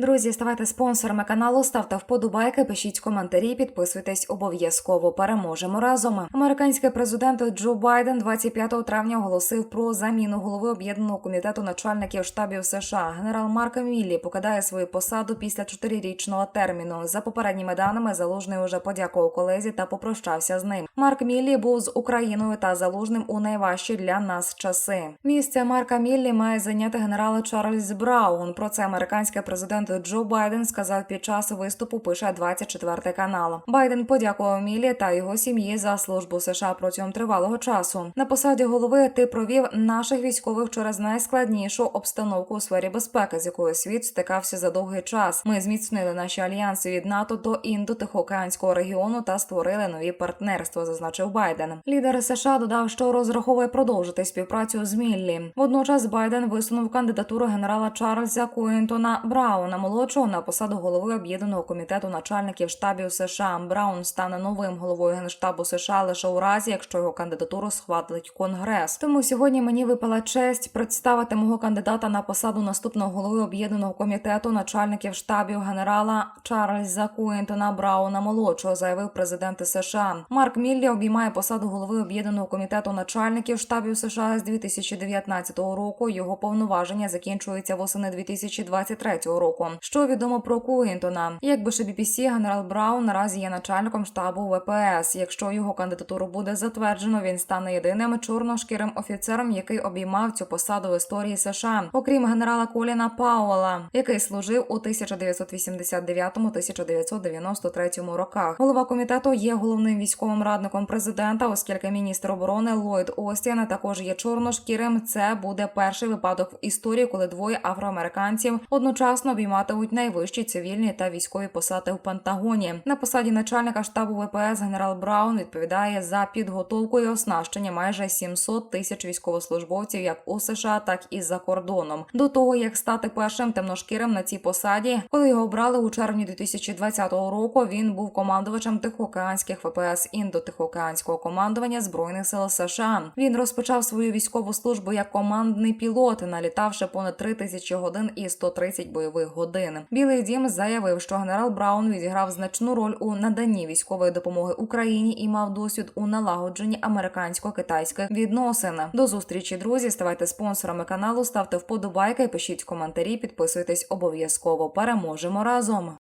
Друзі, ставайте спонсорами каналу, ставте вподобайки, пишіть коментарі, підписуйтесь обов'язково. Переможемо разом. Американський президент Джо Байден 25 травня оголосив про заміну голови об'єднаного комітету начальників штабів США. Генерал Марк Міллі покидає свою посаду після чотирирічного терміну. За попередніми даними залужний уже подякував колезі та попрощався з ним. Марк Міллі був з Україною та залужним у найважчі для нас часи. Місце Марка Міллі має зайняти генерал Чарльз Браун. Про це американський президент Джо Байден сказав під час виступу. Пише 24 канал. Байден подякував Міллі та його сім'ї за службу США протягом тривалого часу. На посаді голови ти провів наших військових через найскладнішу обстановку у сфері безпеки, з якою світ стикався за довгий час. Ми зміцнили наші альянси від НАТО до індо-тихоокеанського регіону та створили нові партнерства, зазначив Байден. Лідер США додав, що розраховує продовжити співпрацю з Міллі. Водночас Байден висунув кандидатуру генерала Чарльза Куінтона Брауна молодшого на посаду голови об'єднаного комітету начальників штабів США. Браун стане новим головою генштабу США лише у разі, якщо його кандидатуру схвалить Конгрес. Тому сьогодні мені випала честь представити мого кандидата на посаду наступного голови об'єднаного комітету начальників штабів генерала Чарльза Куінтона Брауна молодшого, заявив президент США. Марк Міллі обіймає посаду голови об'єднаного комітету начальників штабів США з 2019 року. Його повноваження закінчуються восени 2023 року. Що відомо про Куінтона? Як пише BBC, генерал Браун наразі є начальником штабу ВПС. Якщо його кандидатуру буде затверджено, він стане єдиним чорношкірим офіцером, який обіймав цю посаду в історії США, окрім генерала Коліна Пауела, який служив у 1989-1993 роках. Голова комітету є головним військовим радником президента, оскільки міністр оборони Ллойд Остін також є чорношкірим. Це буде перший випадок в історії, коли двоє афроамериканців одночасно обійматимуть найвищі цивільні та військові посади в Пентагоні. На посаді начальника штабу ВПС генерал Браун відповідає за підготовку і оснащення майже 700 тисяч військовослужбовців, як у США, так і за кордоном. До того як стати першим темношкірим на цій посаді, коли його обрали у червні 2020 року. Він був командувачем тихоокеанських ВПС індо-тихоокеанського командування збройних сил США. Він розпочав свою військову службу як командний пілот, налітавши понад 3 тисячі годин і 130 бойових годин. Білий дім заявив, що генерал Браун відіграв значну роль у наданні військової допомоги Україні і мав досвід у налагодженні американсько-китайських відносин. До зустрічі, друзі. Ставайте спонсорами каналу, ставте вподобайки, пишіть коментарі, підписуйтесь обов'язково. Переможемо разом.